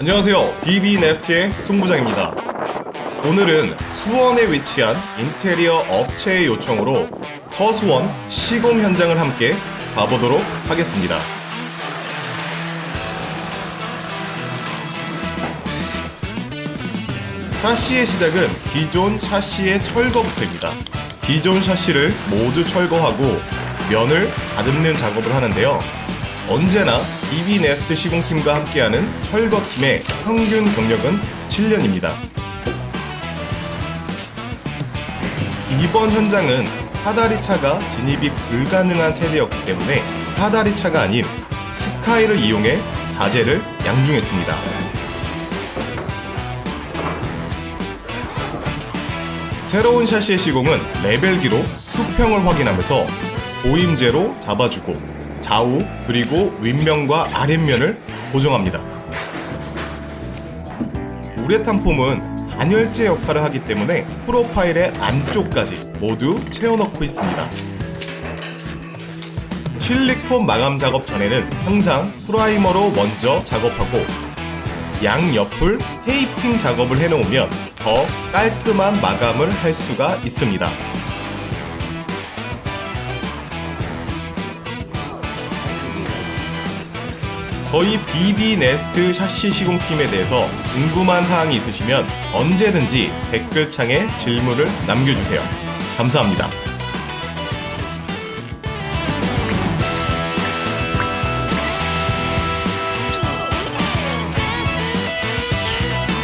안녕하세요. BB네스트의 송부장입니다. 오늘은 수원에 위치한 인테리어 업체의 요청으로 서수원 시공 현장을 함께 가보도록 하겠습니다. 샤시의 시작은 기존 샤시의 철거부터입니다. 기존 샤시를 모두 철거하고 면을 다듬는 작업을 하는데요. 언제나 BB네스트 시공팀과 함께하는 철거팀의 평균 경력은 7년입니다. 이번 현장은 사다리 차가 진입이 불가능한 세대였기 때문에 사다리 차가 아닌 스카이를 이용해 자재를 양중했습니다. 새로운 샤시의 시공은 레벨기로 수평을 확인하면서 보임제로 잡아주고 좌우 그리고 윗면과 아랫면을 고정합니다. 우레탄 폼은 단열재 역할을 하기 때문에 프로파일의 안쪽까지 모두 채워넣고 있습니다. 실리콘 마감 작업 전에는 항상 프라이머로 먼저 작업하고 양옆을 테이핑 작업을 해놓으면 더 깔끔한 마감을 할 수가 있습니다. 저희 BB 네스트 샤시 시공팀에 대해서 궁금한 사항이 있으시면 언제든지 댓글창에 질문을 남겨주세요. 감사합니다.